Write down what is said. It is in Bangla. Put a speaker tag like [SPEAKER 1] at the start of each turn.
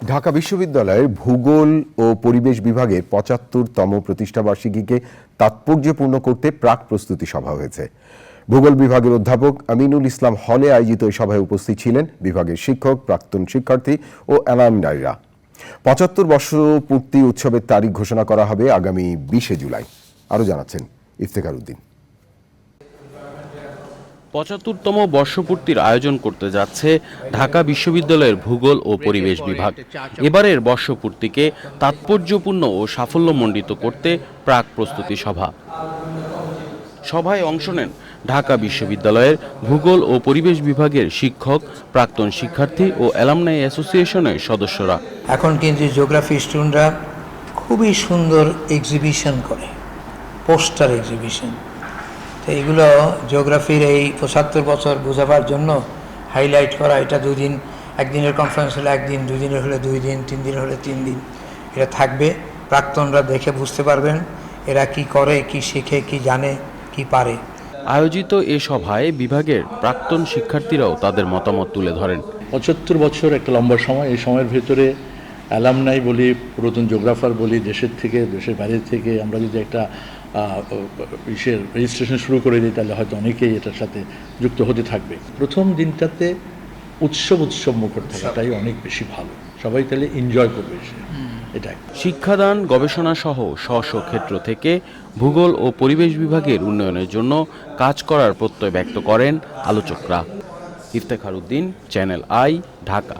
[SPEAKER 1] ঢাকা বিশ্ববিদ্যালয়ের ভূগোল ও পরিবেশ বিভাগের পঁচাত্তরতম প্রতিষ্ঠাবার্ষিকীকে তাৎপর্যপূর্ণ করতে প্রাক প্রস্তুতি সভা হয়েছে। ভূগোল বিভাগের অধ্যাপক আমিনুল ইসলাম হলে আয়োজিত এই সভায় উপস্থিত ছিলেন বিভাগের শিক্ষক, প্রাক্তন শিক্ষার্থী ও অ্যালামনাইরা। পঁচাত্তর বর্ষ পূর্তি উৎসবের তারিখ ঘোষণা করা হবে আগামী বিশে জুলাই। আরও জানাচ্ছেন ইফতেখার উদ্দিন।
[SPEAKER 2] পঁচাত্তরতম বর্ষপূর্তির আয়োজন করতে যাচ্ছে ঢাকা বিশ্ববিদ্যালয়ের ভূগোল ও পরিবেশ বিভাগ। এবারের বর্ষপূর্তিকে তাৎপর্যপূর্ণ ও সাফল্যমণ্ডিত করতে প্রাক প্রস্তুতি সভা। সভায় অংশ নেন ঢাকা বিশ্ববিদ্যালয়ের ভূগোল ও পরিবেশ বিভাগের শিক্ষক, প্রাক্তন শিক্ষার্থী ও অ্যালামনাই অ্যাসোসিয়েশনের সদস্যরা।
[SPEAKER 3] এখন কিন্তু জিওগ্রাফি স্টুডেন্টরা খুবই সুন্দর এক্সিবিশন করে পোস্টার এক্সিবিশন তো এগুলো জিওগ্রাফির এই পঁচাত্তর বছর বোঝাবার জন্য হাইলাইট করা। এটা দুই দিন একদিনের কনফারেন্স হলে একদিন দুই দিনের হলে দুই দিন তিন দিন হলে তিন দিন এটা থাকবে। প্রাক্তনরা দেখে বুঝতে পারবেন এরা কি করে কি শেখে কি জানে কি পারে।
[SPEAKER 2] আয়োজিত এ সভায় বিভাগের প্রাক্তন শিক্ষার্থীরাও তাদের মতামত তুলে ধরেন।
[SPEAKER 4] পঁচাত্তর বছর একটা লম্বা সময় এই সময়ের ভেতরে অ্যালামনাই বলি পুরাতন জিওগ্রাফার বলি দেশের থেকে দেশের বাইরের থেকে আমরা যদি একটা ইসের রেজিস্ট্রেশন শুরু করে দিই তাহলে হয়তো অনেকেই এটার সাথে যুক্ত হতে থাকবে। প্রথম দিনটাতে উৎসব উৎসব মুখর থাকাটাই অনেক বেশি ভালো। সবাই তাহলে এনজয় করবে এটাই।
[SPEAKER 2] শিক্ষাদান গবেষণা সহ স্ব স্ব ক্ষেত্র থেকে ভূগোল ও পরিবেশ বিভাগের উন্নয়নের জন্য কাজ করার প্রত্যয় ব্যক্ত করেন আলোচকরা। Iftekhar Uddin channel I Dhaka.